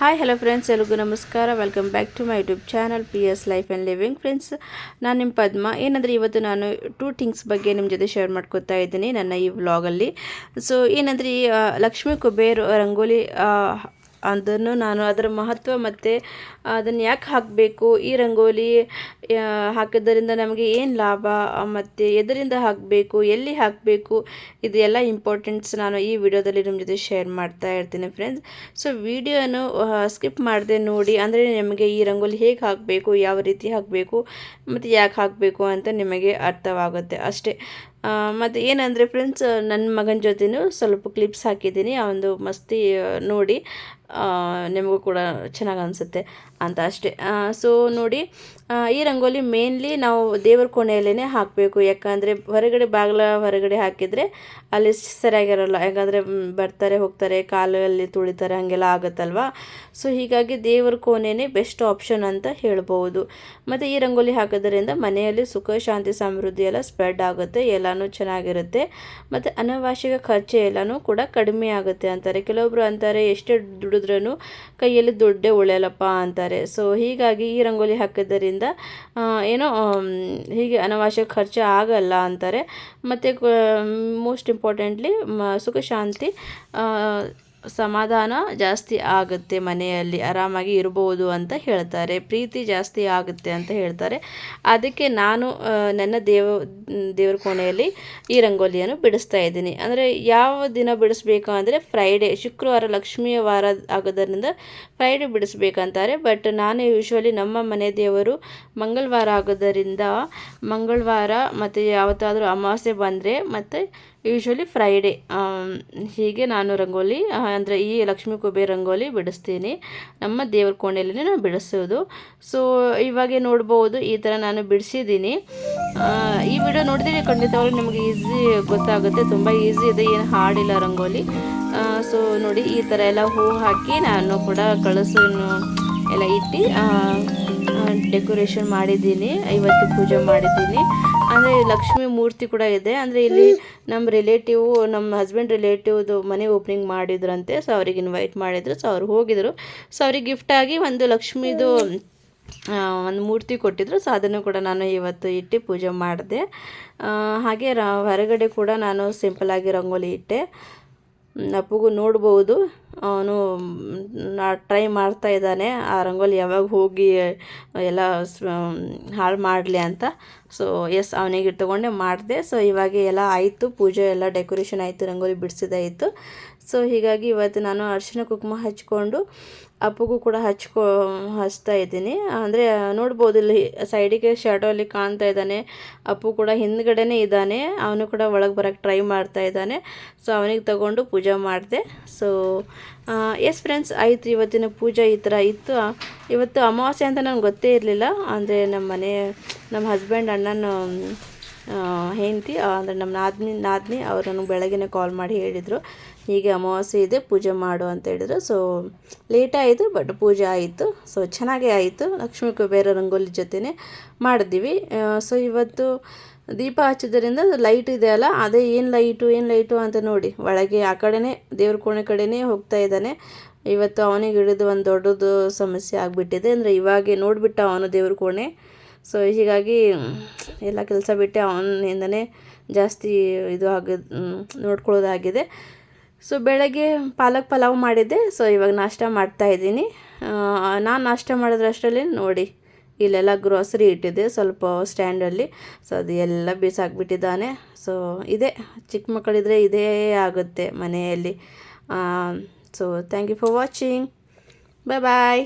Hi hello friends ಎಲ್ರಿಗೂ ನಮಸ್ಕಾರ. Welcome back to my YouTube channel P S life and living friends ನಾನು ನಿಮ್ಮ ಪದ್ಮ. ಏನಂದರೆ ಇವತ್ತು ನಾನು ಟೂ ಥಿಂಗ್ಸ್ ಬಗ್ಗೆ ನಿಮ್ಮ ಜೊತೆ ಶೇರ್ ಮಾಡ್ಕೊತಾ ಇದ್ದೀನಿ ನನ್ನ ಈ ವ್ಲಾಗಲ್ಲಿ ಸೊ ಏನಂದರೆ ಲಕ್ಷ್ಮೀ ಕುಬೇರ್ ರಂಗೋಲಿ ಅದನ್ನು ನಾನು ಅದರ ಮಹತ್ವ ಮತ್ತು ಅದನ್ನು ಯಾಕೆ ಹಾಕಬೇಕು? ಈ ರಂಗೋಲಿ ಹಾಕಿದ್ದರಿಂದ ನಮಗೆ ಏನು ಲಾಭ? ಮತ್ತು ಎದರಿಂದ ಹಾಕಬೇಕು? ಎಲ್ಲಿ ಹಾಕಬೇಕು? ಇದೆಲ್ಲ ಇಂಪಾರ್ಟೆಂಟ್ಸ್ ನಾನು ಈ ವಿಡಿಯೋದಲ್ಲಿ ನಿಮ್ಮ ಜೊತೆ ಶೇರ್ ಮಾಡ್ತಾ ಇರ್ತೀನಿ ಫ್ರೆಂಡ್ಸ್ ಸೊ ವಿಡಿಯೋನು ಸ್ಕಿಪ್ ಮಾಡದೆ ನೋಡಿ, ಅಂದರೆ ನಿಮಗೆ ಈ ರಂಗೋಲಿ ಹೇಗೆ ಹಾಕಬೇಕು, ಯಾವ ರೀತಿ ಹಾಕಬೇಕು, ಮತ್ತು ಯಾಕೆ ಹಾಕಬೇಕು ಅಂತ ನಿಮಗೆ ಅರ್ಥವಾಗುತ್ತೆ ಅಷ್ಟೇ. ಮತ್ತು ಏನಂದರೆ ಫ್ರೆಂಡ್ಸ್ ನನ್ನ ಮಗನ ಜೊತೆನೂ ಸ್ವಲ್ಪ ಕ್ಲಿಪ್ಸ್ ಹಾಕಿದ್ದೀನಿ, ಆ ಒಂದು ಮಸ್ತಿ ನೋಡಿ. ನಿಮಗೂ ಕೂಡ ಚೆನ್ನಾಗಿ ಅನಿಸುತ್ತೆ. ಅಂತ ಅಷ್ಟೇ. ಸೊ ನೋಡಿ ಈ ರಂಗೋಲಿ ಮೇನ್ಲಿ ನಾವು ದೇವರ ಕೋಣೆಯಲ್ಲೇ ಹಾಕಬೇಕು. ಯಾಕಂದರೆ ಹೊರಗಡೆ ಬಾಗಿಲ ಹೊರಗಡೆ ಹಾಕಿದರೆ ಅಲ್ಲಿ ಸರಿಯಾಗಿರಲ್ಲ. ಯಾಕಂದರೆ ಬರ್ತಾರೆ, ಹೋಗ್ತಾರೆ, ಕಾಲಲ್ಲಿ ತುಳಿತಾರೆ, ಹಾಗೆಲ್ಲ ಆಗುತ್ತಲ್ವಾ? ಸೊ ಹೀಗಾಗಿ ದೇವರ ಕೋಣೆನೇ ಬೆಸ್ಟ್ ಆಪ್ಷನ್ ಅಂತ ಹೇಳ್ಬೋದು. ಮತ್ತು ಈ ರಂಗೋಲಿ ಹಾಕೋದ್ರಿಂದ ಮನೆಯಲ್ಲಿ ಸುಖ, ಶಾಂತಿ, ಸಮೃದ್ಧಿ ಎಲ್ಲ ಸ್ಪ್ರೆಡ್ ಆಗುತ್ತೆ. ಎಲ್ಲನೂ ಚೆನ್ನಾಗಿರುತ್ತೆ. ಮತ್ತು ಅನವಶ್ಯಕ ಖರ್ಚು ಎಲ್ಲನೂ ಕೂಡ ಕಡಿಮೆ ಆಗುತ್ತೆ ಅಂತಾರೆ. ಕೆಲವೊಬ್ಬರು ಅಂತಾರೆ, ಎಷ್ಟೇ ದುಡಿದ್ರೂ ಕೈಯಲ್ಲಿ ದುಡ್ಡೇ ಉಳಿಯಲ್ಲಪ್ಪ ಅಂತಾರೆ. ಸೊ ಹೀಗಾಗಿ ಈ ರಂಗೋಲಿ ಹಾಕಿದ್ದರಿಂದ ಏನೋ ಹೀಗೆ ಅನವಶ್ಯಕ ಖರ್ಚು ಆಗಲ್ಲ ಅಂತಾರೆ. ಮತ್ತು ಮೋಸ್ಟ್ ಇಂಪಾರ್ಟೆಂಟ್ಲಿ ಮ ಸುಖ ಶಾಂತಿ ಆ, ಸಮಾಧಾನ ಜಾಸ್ತಿ ಆಗುತ್ತೆ ಮನೆಯಲ್ಲಿ, ಆರಾಮಾಗಿ ಇರ್ಬೋದು ಅಂತ ಹೇಳ್ತಾರೆ. ಪ್ರೀತಿ ಜಾಸ್ತಿ ಆಗುತ್ತೆ ಅಂತ ಹೇಳ್ತಾರೆ. ಅದಕ್ಕೆ ನಾನು ನನ್ನ ದೇವ, ದೇವರ ಕೋಣೆಯಲ್ಲಿ ಈ ರಂಗೋಲಿಯನ್ನು ಬಿಡಿಸ್ತಾ ಇದ್ದೀನಿ. ಅಂದರೆ ಯಾವ ದಿನ ಬಿಡಿಸ್ಬೇಕು ಅಂದರೆ ಫ್ರೈಡೇ ಶುಕ್ರವಾರ ಲಕ್ಷ್ಮಿಯ ವಾರ ಆಗೋದರಿಂದ ಫ್ರೈಡೇ ಬಿಡಿಸ್ಬೇಕಂತಾರೆ. ಬಟ್ ನಾನು ಯೂಶ್ವಲಿ ನಮ್ಮ ಮನೆ ದೇವರು ಮಂಗಳವಾರ ಆಗೋದರಿಂದ ಮಂಗಳವಾರ ಮತ್ತು ಯಾವತ್ತಾದರೂ ಅಮಾವಾಸ್ಯೆ ಬಂದರೆ ಮತ್ತು ಯೂಶ್ವಲಿ ಫ್ರೈಡೇ ಹೀಗೆ ನಾನು ರಂಗೋಲಿ ಅಂದರೆ ಈ ಲಕ್ಷ್ಮೀ ಕುಬೇರ್ ರಂಗೋಲಿ ಬಿಡಿಸ್ತೀನಿ. ನಮ್ಮ ದೇವ್ರ ಕೋಣೆಯಲ್ಲಿ ನಾನು ಬಿಡಿಸೋದು. ಸೊ ಇವಾಗೆ ನೋಡ್ಬೋದು, ಈ ಥರ ನಾನು ಬಿಡಿಸಿದ್ದೀನಿ. ಈ ವಿಡಿಯೋ ನೋಡಿದ್ರೆ ಖಂಡಿತವಾಗ್ಲೂ ನಿಮಗೆ ಈಸಿ ಗೊತ್ತಾಗುತ್ತೆ, ತುಂಬ ಈಸಿ ಇದೆ, ಏನು ಹಾಡಿಲ್ಲ ರಂಗೋಲಿ. ಸೊ ನೋಡಿ, ಈ ಥರ ಎಲ್ಲ ಹೂ ಹಾಕಿ ನಾನು ಕೂಡ ಕಳಸು ಎಲ್ಲ ಇಟ್ಟು ಡೆಕೋರೇಷನ್ ಮಾಡಿದ್ದೀನಿ. ಇವತ್ತು ಪೂಜೆ ಮಾಡಿದ್ದೀನಿ. ಅಂದರೆ ಲಕ್ಷ್ಮಿ ಮೂರ್ತಿ ಕೂಡ ಇದೆ. ಅಂದರೆ ಇಲ್ಲಿ ನಮ್ಮ ರಿಲೇಟಿವ್ ನಮ್ಮ ಹಸ್ಬೆಂಡ್ ರಿಲೇಟಿವ್ದು ಮನೆ ಓಪನಿಂಗ್ ಮಾಡಿದ್ರಂತೆ. ಸೊ ಅವ್ರಿಗೆ ಇನ್ವೈಟ್ ಮಾಡಿದ್ರು. ಸೊ ಅವ್ರು ಹೋಗಿದ್ರು. ಸೊ ಅವ್ರಿಗೆ ಆಗಿ ಒಂದು ಲಕ್ಷ್ಮಿದು ಒಂದು ಮೂರ್ತಿ ಕೊಟ್ಟಿದ್ರು. ಸೊ ಅದನ್ನು ಕೂಡ ನಾನು ಇವತ್ತು ಇಟ್ಟು ಪೂಜೆ ಮಾಡಿದೆ. ಹಾಗೆ ಹೊರಗಡೆ ಕೂಡ ನಾನು ಸಿಂಪಲಾಗಿ ರಂಗೋಲಿ ಇಟ್ಟೆ. ಅಪ್ಪುಗೂ ನೋಡ್ಬೋದು. ಅವನು ಟ್ರೈ ಮಾಡ್ತಾ ಇದ್ದಾನೆ. ಆ ರಂಗೋಲಿ ಯಾವಾಗ ಹೋಗಿ, ಎಲ್ಲ ಹಾಳು ಮಾಡಲಿ ಅಂತ. ಸೊ ಎಸ್ ಅವನಿಗೆ ತೊಗೊಂಡೆ, ಮಾಡಿದೆ. ಸೊ ಇವಾಗ ಎಲ್ಲ ಆಯಿತು. ಪೂಜೆ ಎಲ್ಲ ಡೆಕೋರೇಷನ್ ಆಯಿತು, ರಂಗೋಲಿ ಬಿಡಿಸಿದಾಯಿತು ಸೊ ಹೀಗಾಗಿ ಇವತ್ತು ನಾನು ಅರಿಶಿನ ಕುಂಕುಮ ಹಚ್ಕೊಂಡು ಅಪ್ಪಗೂ ಕೂಡ ಹಚ್ಕೊ, ಹಚ್ತಾ ಇದ್ದೀನಿ. ಅಂದರೆ ನೋಡ್ಬೋದು ಇಲ್ಲಿ ಸೈಡಿಗೆ ಶಾಡೋಲ್ಲಿ ಕಾಣ್ತಾ ಇದ್ದಾನೆ. ಅಪ್ಪು ಕೂಡ ಹಿಂದ್ಗಡೆನೇ ಇದ್ದಾನೆ. ಅವನು ಕೂಡ ಒಳಗೆ ಬರೋಕ್ಕೆ ಟ್ರೈ ಮಾಡ್ತಾ ಇದ್ದಾನೆ. ಸೊ ಅವನಿಗೆ ತಗೊಂಡು ಪೂಜೆ ಮಾಡಿದೆ. ಸೊ ಎಸ್ ಫ್ರೆಂಡ್ಸ್ ಆಯಿತು. ಇವತ್ತಿನ ಪೂಜೆ ಈ ಥರ ಇತ್ತು. ಇವತ್ತು ಅಮಾವಾಸ್ಯೆ ಅಂತ ನನಗೆ ಗೊತ್ತೇ ಇರಲಿಲ್ಲ. ಅಂದರೆ ನಮ್ಮ ಮನೆ ನಮ್ಮ ಹಸ್ಬೆಂಡ್ ಅಣ್ಣನ ಹೆಂಡತಿ, ಅಂದರೆ ನಮ್ಮ ನಾದ್ನಿ ನಾದ್ನಿ ಅವರು ನನಗೆ ಬೆಳಗ್ಗೆನೇ ಕಾಲ್ ಮಾಡಿ ಹೇಳಿದರು. ಹೀಗೆ ಅಮಾವಾಸ್ಯೆ ಇದೆ, ಪೂಜೆ ಮಾಡು ಅಂತ ಹೇಳಿದ್ರು. ಸೊ ಲೇಟ್ ಆಯಿತು ಬಟ್ ಪೂಜೆ ಆಯಿತು. ಸೊ ಚೆನ್ನಾಗೇ ಆಯಿತು. ಲಕ್ಷ್ಮೀ ಕುಬೇರ ರಂಗೋಲಿ ಜೊತೆನೇ ಮಾಡಿದ್ವಿ ಸೊ ಇವತ್ತು ದೀಪ ಹಚ್ಚಿದ್ರಿಂದ ಲೈಟ್ ಇದೆ ಅಲ್ಲ, ಅದೇ ಏನು ಲೈಟು ಏನು ಲೈಟು ಅಂತ ನೋಡಿ. ಒಳಗೆ ಆ ಕಡೆನೇ, ದೇವ್ರ ಕೋಣೆ ಕಡೆನೇ ಹೋಗ್ತಾ ಇದ್ದಾನೆ. ಇವತ್ತು ಅವನಿಗೆ ಹಿಡಿದು ಒಂದು ದೊಡ್ಡದು ಸಮಸ್ಯೆ ಆಗಿಬಿಟ್ಟಿದೆ. ಅಂದರೆ ಇವಾಗೆ ನೋಡಿಬಿಟ್ಟ ಅವನು ದೇವ್ರ ಕೋಣೆ. ಸೊ ಹೀಗಾಗಿ ಎಲ್ಲ ಕೆಲಸ ಬಿಟ್ಟು ಅವನಿಂದನೇ ಜಾಸ್ತಿ ಇದು ಆಗ ನೋಡ್ಕೊಳ್ಳೋದಾಗಿದೆ. ಸೊ ಬೆಳಗ್ಗೆ ಪಾಲಕ್ ಪಲಾವ್ ಮಾಡಿದ್ದೆ. ಸೊ ಇವಾಗ ನಾಷ್ಟ ಮಾಡ್ತಾ ಇದ್ದೀನಿ. ನಾನು ನಾಷ್ಟ ಮಾಡಿದ್ರಷ್ಟರಲ್ಲಿ ನೋಡಿ, ಇಲ್ಲೆಲ್ಲ ಗ್ರೋಸರಿ ಇಟ್ಟಿದ್ದೆ ಸ್ವಲ್ಪ ಸ್ಟ್ಯಾಂಡಲ್ಲಿ ಸೊ ಅದು ಎಲ್ಲ ಬಿಸಾಕ್ಬಿಟ್ಟಿದ್ದಾನೆ. ಸೊ ಇದೇ. ಚಿಕ್ಕ ಮಕ್ಕಳಿದ್ರೆ ಇದೇ ಆಗುತ್ತೆ ಮನೆಯಲ್ಲಿ. So thank you for watching bye bye